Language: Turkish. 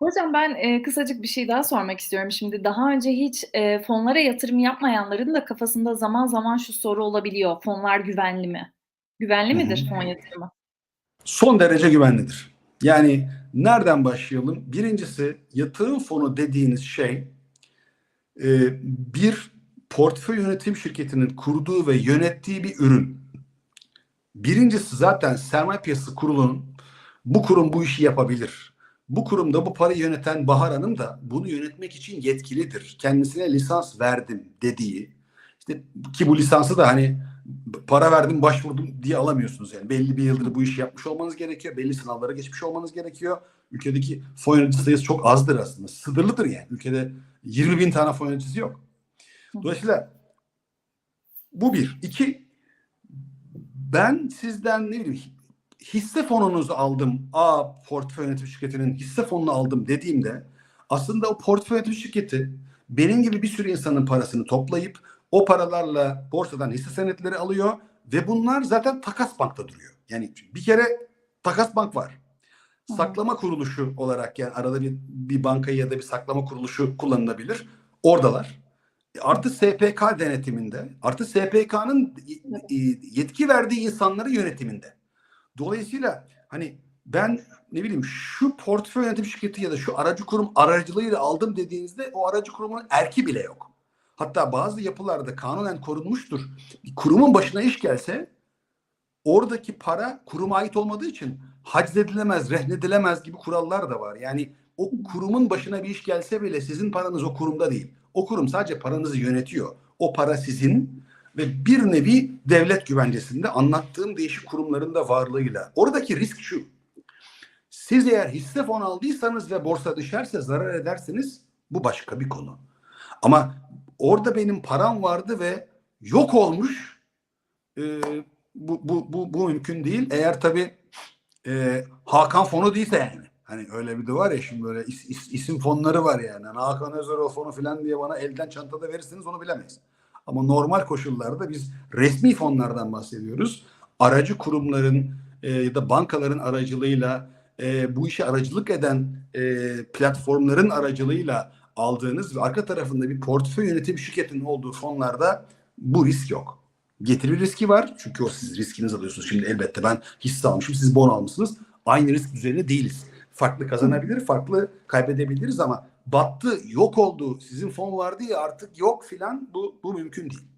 Hocam ben, eee, kısacık bir şey daha sormak istiyorum. Şimdi daha önce hiç, eee, fonlara yatırım yapmayanların da kafasında zaman zaman şu soru olabiliyor: Fonlar güvenli mi? Güvenli Hı hı. midir fon yatırımı? Son derece güvenlidir. Yani nereden başlayalım? 1'incisi yatırım fonu dediğiniz şey, eee, bir portföy yönetim şirketinin kurduğu ve yönettiği bir ürün. 1'incisi zaten Sermaye Piyasası Kurulu'nun bu kurum bu işi yapabilir. Bu kurumda bu parayı yöneten Bahar Hanım da bunu yönetmek için yetkilidir. Kendisine lisans verdim dediği, işte ki bu lisansı da hani para verdim, başvurdum diye alamıyorsunuz yani. Belli bir yıldır bu işi yapmış olmanız gerekiyor. Belli sınavlara geçmiş olmanız gerekiyor. Ülkedeki fon yöneticisi sayısı çok azdır aslında. Sınırlıdır yani. Ülkede 20 bin tane fon yöneticisi yok. Dolayısıyla bu bir. İki, ben sizden ne bileyim hisse fonunuzu aldım. A portföy yönetim şirketinin hisse fonunu aldım dediğimde aslında o portföy yönetim şirketi benim gibi bir sürü insanın parasını toplayıp o paralarla borsadan hisse senetleri alıyor ve bunlar zaten takas bankta duruyor. Yani bir kere takas bank var. Saklama kuruluşu olarak yani arada bir, bir bankayı ya da bir saklama kuruluşu kullanılabilir. Oradalar. Artı SPK denetiminde, artı SPK'nın yetki verdiği insanların yönetiminde. Dolayısıyla hani ben ne bileyim şu portföy yönetim şirketi ya da şu aracı kurum aracılığıyla aldım dediğinizde o aracı kurumun erki bile yok. Hatta bazı yapılarda kanunen korunmuştur. Kurumun başına iş gelse oradaki para kuruma ait olmadığı için haczedilemez, rehnedilemez gibi kurallar da var. Yani o kurumun başına bir iş gelse bile sizin paranız o kurumda değil. O kurum sadece paranızı yönetiyor. O para sizin ve bir nevi devlet güvencesinde anlattığım değişik kurumların da varlığıyla. Oradaki risk şu. Siz eğer hisse fon aldıysanız ve borsa düşerse zarar edersiniz bu başka bir konu. Ama orada benim param vardı ve yok olmuş e, bu, bu, bu, bu mümkün değil. Eğer tabi e, Hakan fonu değilse yani. Hani öyle bir de var ya şimdi böyle is, is, isim fonları var yani. Hani Hakan Özeroğlu fonu falan diye bana elden çantada verirsiniz onu bilemeyiz. Ama normal koşullarda biz resmi fonlardan bahsediyoruz. Aracı kurumların e, ya da bankaların aracılığıyla e, bu işe aracılık eden e, platformların aracılığıyla aldığınız ve arka tarafında bir portföy yönetim şirketinin olduğu fonlarda bu risk yok. Getiri riski var çünkü o siz riskiniz alıyorsunuz. Şimdi elbette ben hisse almışım siz bon almışsınız. Aynı risk üzerine değiliz. Farklı kazanabilir, farklı kaybedebiliriz ama battı, yok oldu, sizin fon vardı ya artık yok filan bu, bu mümkün değil.